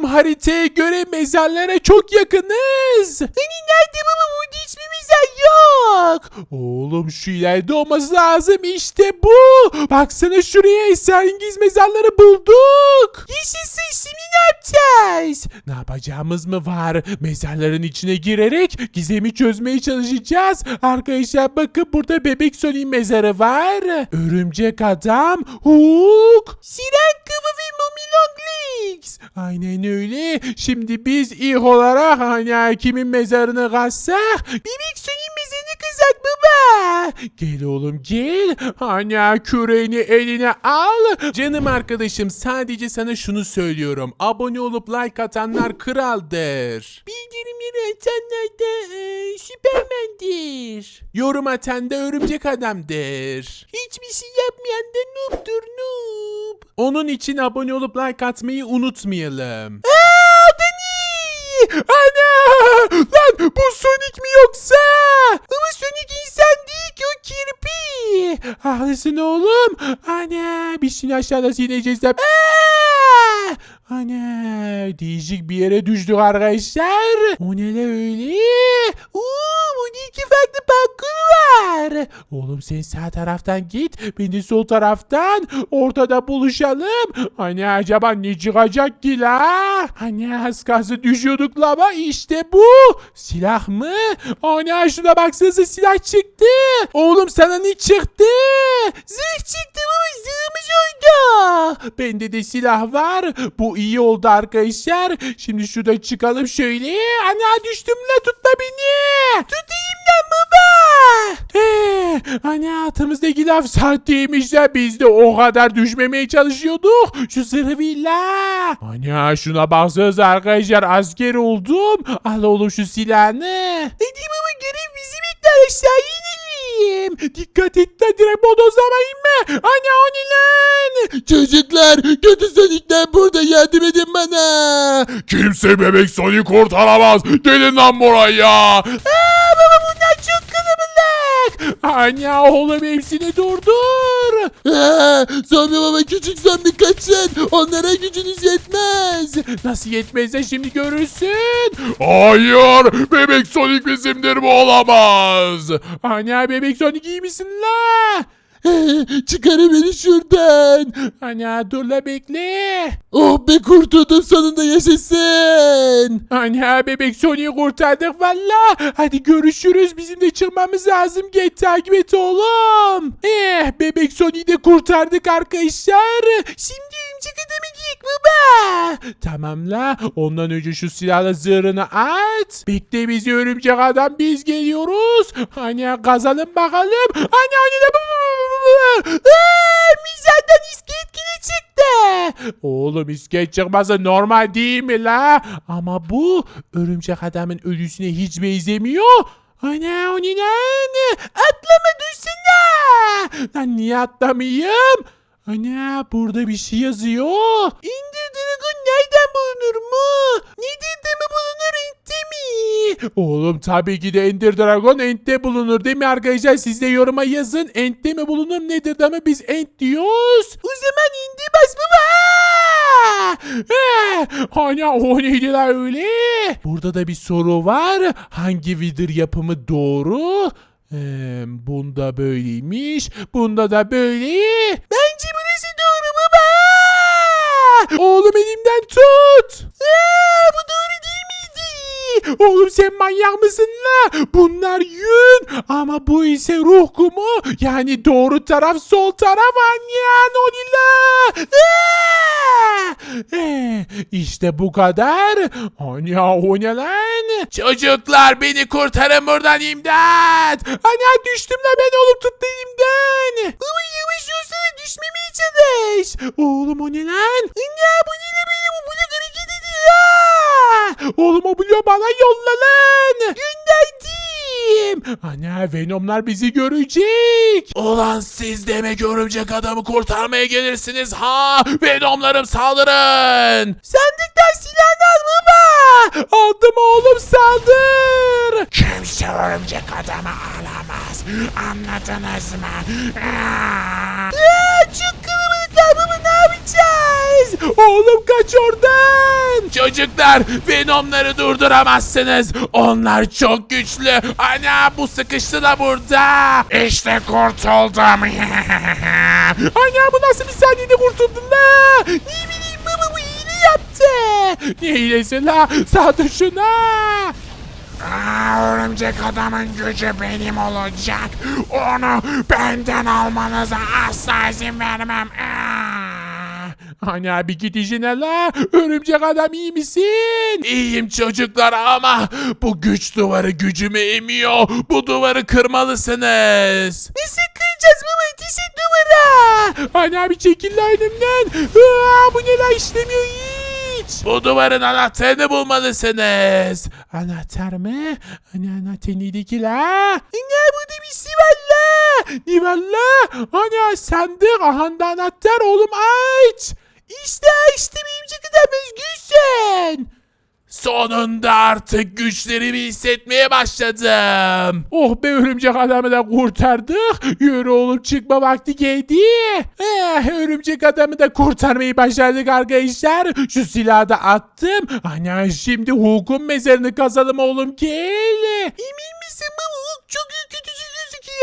Oğlum haritaya göre mezarlara çok yakınız. Hani nerede baba burada hiçbir mezar yok. Oğlum şu ileride olması lazım işte bu. Baksana şuraya esrarengiz mezarları bulduk. Yaşasın şimdi ne yapacağız? Ne yapacağımız mı var? Mezarların içine girerek gizemi çözmeye çalışacağız. Arkadaşlar bakın burada bebek Sonic mezarı var. Örümcek adam, Hulk. Siren Aynen öyle. Şimdi biz ilk olarak hani kimin mezarını kazsak? Bebek kazak baba. Gel oğlum gel. Hani küreğini eline al. Canım arkadaşım sadece sana şunu söylüyorum. Abone olup like atanlar kraldır. Bildirimleri açanlar da e, Süpermen'dir. Yorum atan da örümcek adamdır. Hiçbir şey yapmayan da noob'dur noob. Onun için abone olup like atmayı unutmayalım. Aa? Ana! Lan bu Sonic mi yoksa? Ama Sonic insan değil ki o kirpi. Haklısın oğlum. Ana biz şimdi aşağıda sineceğiz. Aa! Ana değişik bir yere düştük arkadaşlar. O ne la öyle? Oo burada iki farklı parkur var. Oğlum sen sağ taraftan git. Ben de sol taraftan. Ortada buluşalım. Hani acaba ne çıkacak ki la? Hani az kalsın düşüyorduk la ama işte bu. Silah mı? Ana şuna baksanıza silah çıktı. Oğlum sana ne çıktı? Zırh çıktı ama zırhımız oydu. Bende de silah var. Bu iyi oldu arkadaşlar. Şimdi şurada çıkalım şöyle. Ana düştüm la tutma beni. Tutayım da baba. He, hani hayatımızdaki laf sahteymiş ya biz de o kadar düşmemeye çalışıyorduk. Şu zırhı villa. Hani şuna baksanıza arkadaşlar asker oldum. Al oğlum şu silahını. Hadi baba görev bizi bekler aşağı inelim. Dikkat et de direkt bodozlama inme. Ana o ne lan? Çocuklar kötü Sonic'ler burada yardım edin bana. Kimse bebek Sonic kurtaramaz. Gelin lan buraya. Aa baba bunlar çok kalabalık. Ana oğlum hepsini durdur. Aa, zombi baba küçük zombi kaçın. Onlara gücünüz yetmez. Nasıl yetmezse şimdi görürsün. Hayır. Bebek Sonic bizimdir bu olamaz. Ana bebek Sonic iyi misin la? Çıkarın beni şuradan. Ana dur la bekle. Oh be kurtuldum sonunda yaşasın. Ana bebek Sonic'i kurtardık valla. Hadi görüşürüz. Bizim de çıkmamız lazım. Gel takip et oğlum. Eh bebek Sonic'i de kurtardık arkadaşlar. Şimdi örümcek adamı giyik baba. Tamam la. Ondan önce şu silahla zırhını at. Bekle bizi örümcek adam biz geliyoruz. Hani kazalım bakalım. Hani hani de Aa mizahdan iskelet kili çıktı. Oğlum iskelet çıkması normal değil mi la? Ama bu örümcek adamın ölüsüne hiç benzemiyor. Ana o ne lan? Atlama dursana. Lan niye atlamayayım? Ana burada bir şey yazıyor. Ender Dragon nereden bulunur mu? Nedir mi bulunur ente mi? Oğlum tabii ki de Ender Dragon Ent'te bulunur değil mi arkadaşlar? Siz de yoruma yazın. Ent'te mi bulunur nedir mi biz Ent diyoruz. O zaman indi bas baba. Eh, Hani o neydi la öyle? Burada da bir soru var. Hangi vidir yapımı doğru? Ee, bunda böyleymiş. Bunda da böyle. Bence burası doğru baba. Oğlum elimden tut. Aa, bu doğru değil? Oğlum sen manyak mısın la? Bunlar yün ama bu ise ruh kumu. Yani doğru taraf sol taraf anyan onila. Eh, işte bu kadar. Anya o ne lan? Çocuklar beni kurtarın buradan imdat. Ana düştüm la ben oğlum tut elimden. Baba yavaş olsana düşmemeye çalış. Oğlum o ne lan? Anne bu ne de Oğlum o bana yolla lan. Gönderdim. Ana Venomlar bizi görecek. Ulan siz demek örümcek adamı kurtarmaya gelirsiniz ha. Venomlarım saldırın. Sandıktan silahını al baba. Aldım oğlum saldır. Kimse örümcek adamı alamaz. Anladınız mı? Aa! Çok kalabalıklar baba yapacağız? Oğlum kaç oradan. çocuklar Venomları durduramazsınız. Onlar çok güçlü. Ana bu sıkıştı da burada. İşte kurtuldum. Ana bu nasıl bir saniyede kurtuldun la? Ne bileyim baba bu iyiliği yaptı. Ne iyilesi la? Sağ şuna. Aa, örümcek adamın gücü benim olacak. Onu benden almanıza asla izin vermem. Aa. Ana bir git işine la. Örümcek adam iyi misin? İyiyim çocuklar ama bu güç duvarı gücümü emiyor. Bu duvarı kırmalısınız. Nasıl kıracağız baba ateşi duvara? Ana bir çekil la önümden. Aa, bu ne la işlemiyor hiç. Bu duvarın anahtarını bulmalısınız. Anahtar mı? Ana anahtar neydi ki la? Ne burada bir şey var la? Ne var la? Ana sandık. Anahtar oğlum aç. İşte açtım imcik adam özgürsen. Sonunda artık güçlerimi hissetmeye başladım. Oh be örümcek adamı da kurtardık. Yürü oğlum çıkma vakti geldi. Eh, örümcek adamı da kurtarmayı başardık arkadaşlar. Şu silahı da attım. Ana şimdi Hulk'un mezarını kazalım oğlum gel. Emin misin baba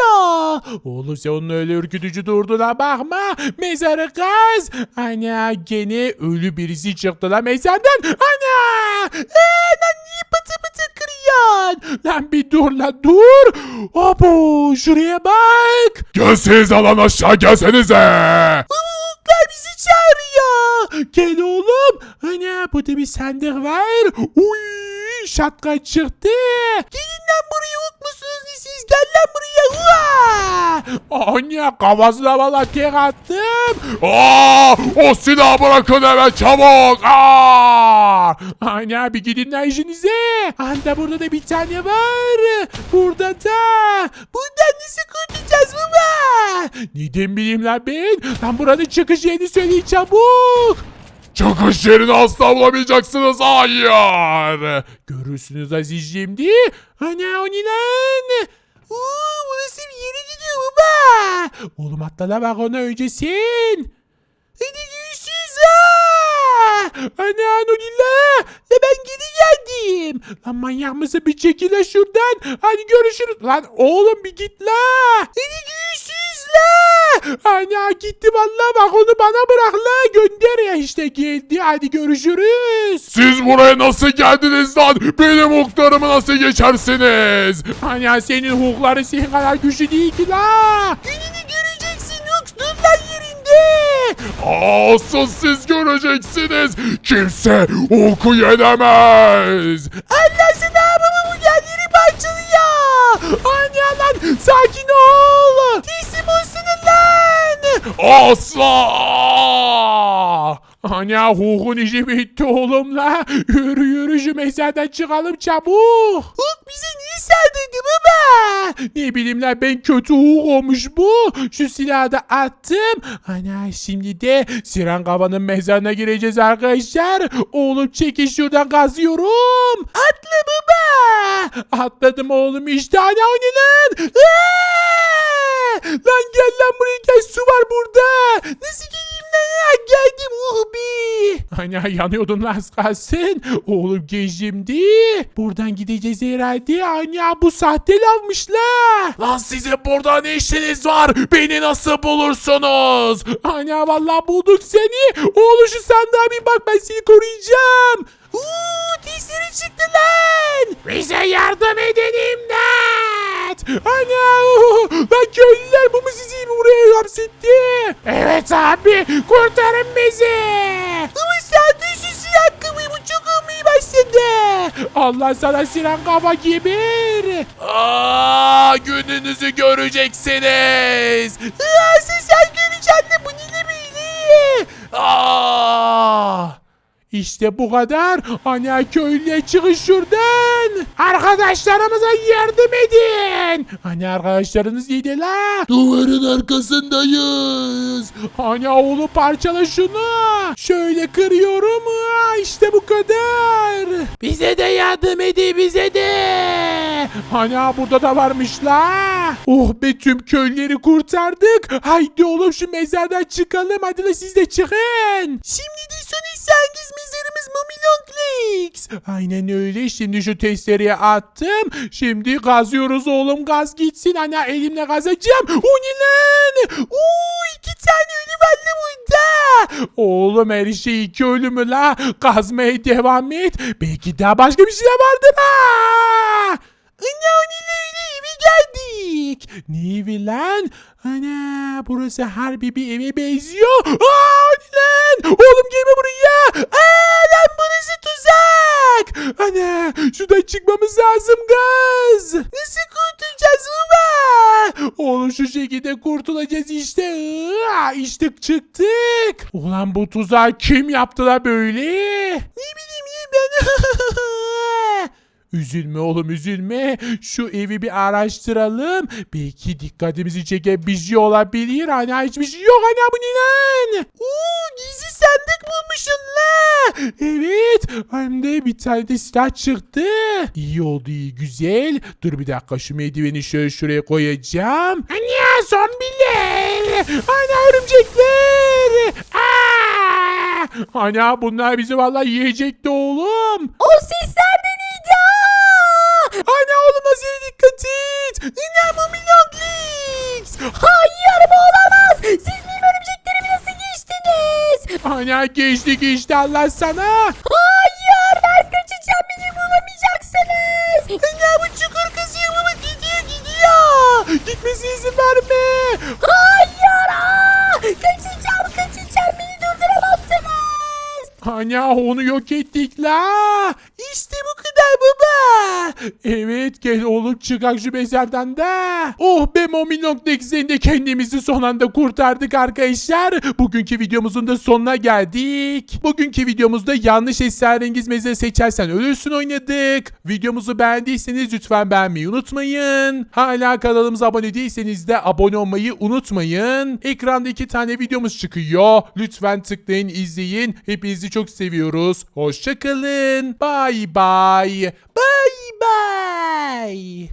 gözüküyor. Oğlum sen onun öyle ürkütücü durduğuna bakma. Mezarı kaz. Ana gene ölü birisi çıktı la mezardan. Ana. Ee, lan niye pıtı pıtı kırıyorsun? Lan bir dur lan dur. Abo şuraya bak. Gelseniz alan aşağı gelsenize. Hulklar bizi çağırıyor. Gel oğlum. Ana burada bir sandık var. Uy şapka çıktı. Gelin lan buraya ne siz? Gel lan buraya. Ana kafasına valla tek attım. Aa, o silahı bırakın hemen çabuk. Aa! Ana bir gidin lan işinize. Anda burada da bir tane var. Burada da. Buradan nasıl kurtulacağız baba? Neden bileyim lan ben? Lan buranın çıkış yerini söyleyin çabuk. Çıkış yerini asla bulamayacaksınız. Hayır. Görürsünüz Aziz şimdi. Ana o ne? Uuu burası bir yere gidiyor baba. Oğlum atla la bak ona önce sen. Hadi görüşürüz ha. Ana o ne la? La ben geri geldim. Lan manyak mısın bir çekil la şuradan. Hadi görüşürüz. Lan oğlum bir git la. Hadi görüşürüz la. Ana gitti vallahi bak onu bana bırak la. Gönder ya işte geldi. Hadi görüşürüz. Siz buraya nasıl geldiniz lan? Benim muhtarımı nasıl geçersiniz? Ana senin hukukların senin kadar güçlü değil ki la. Gününü göreceksin Hux dur lan yerinde. Asıl siz göreceksiniz. Kimse oku yenemez. Allah sana baba bu yerleri parçalıyor. Ana lan sakin ol. Teslim olsun lan. Asla. Ana hukukun işi bitti oğlum la. Yürü yürü şu mezardan çıkalım çabuk. Hukuk bize niye saldırdı baba? Ne bileyim lan ben kötü hukuk olmuş bu. Şu silahı da attım. Ana şimdi de Siren Kaba'nın mezarına gireceğiz arkadaşlar. Oğlum çekin şuradan kazıyorum. Atla baba. Atladım oğlum işte ana o ne lan? Aa! Lan gel lan buraya gel su var burada. Nasıl geleyim lan ya? Geldim Ubi. Ana yanıyordun lan az kalsın. Oğlum gel şimdi. Buradan gideceğiz herhalde. Ana bu sahte lavmış la. Lan size burada ne işiniz var? Beni nasıl bulursunuz? Ana vallahi bulduk seni. Oğlum şu sandığa bir bak ben seni koruyacağım. Uuu dişleri çıktı lan. Bize yardım edin imdat. Ana lan köylüler bu mu sizi buraya hapsetti? Evet abi kurtarın bizi. Ama sen de şu silah kıvıyı bu çok olmaya başladı. Allah sana siren kafa geber. Aa, gününüzü göreceksiniz. Aa, sen sen göreceksin de bu ne böyle? Aa! İşte bu kadar. Ana köylüye çıkın şuradan. Arkadaşlarımıza yardım edin. Hani arkadaşlarınız yedi la. Duvarın arkasındayız. Ana oğlu parçala şunu. Şöyle kırıyorum. İşte bu kadar. Bize de yardım edin bize de. Ana burada da varmış la. Oh be tüm köyleri kurtardık. Haydi oğlum şu mezardan çıkalım. Hadi la siz de çıkın. Şimdi de son İhsangiz mezarımız Mumilong'le. Roblox. Aynen öyle. Şimdi şu testereye attım. Şimdi gazıyoruz oğlum. Gaz gitsin. Ana elimle gazacağım. O ne lan? Oo, iki tane ölü var la burada. Oğlum her şey iki ölümü la. Kazmaya devam et. Belki daha başka bir şey vardır ha. Ana o ne la öyle eve geldik. Ne evi lan? Ana burası harbi bir eve benziyor. Aa lan? Oğlum gelme buraya. Aa lan burası tuzak. Ana şuradan çıkmamız lazım gaz. Nasıl kurtulacağız baba? Oğlum şu şekilde kurtulacağız işte. Aa, işte çıktık. Ulan bu tuzağı kim yaptı da böyle? Ne bileyim ya ben. Üzülme oğlum üzülme. Şu evi bir araştıralım. Belki dikkatimizi çeken bir şey olabilir. Hani hiçbir şey yok. Hani bu ne lan? Gizli sandık bulmuşsun la. Evet. Hem de bir tane de silah çıktı. İyi oldu iyi güzel. Dur bir dakika şu merdiveni şöyle şuraya koyacağım. Hani son bile. Ana örümcekler. Aa! Ana bunlar bizi vallahi yiyecekti oğlum. O sesler! Azeri dikkat et. İnanmam Leaks. Hayır bu olamaz. Siz benim örümceklerimi nasıl geçtiniz? Ana geçti geçti Allah sana. Hayır ben kaçacağım beni bulamayacaksınız. Ana bu çukur kızıyor baba gidiyor gidiyor. Gitmesine izin verme. Hayır. Aa! Kaçacağım kaçacağım beni durduramazsınız. Ana onu yok ettik la. İşte bu kadar baba. Evet gel oğlum çıkak şu mezardan da. Oh be Mominok.x'den de kendimizi son anda kurtardık arkadaşlar. Bugünkü videomuzun da sonuna geldik. Bugünkü videomuzda yanlış esrarengiz mezar seçersen ölürsün oynadık. Videomuzu beğendiyseniz lütfen beğenmeyi unutmayın. Hala kanalımıza abone değilseniz de abone olmayı unutmayın. Ekranda iki tane videomuz çıkıyor. Lütfen tıklayın izleyin. Hepinizi çok seviyoruz. Hoşçakalın. Bye bye. Bye bye. Yay!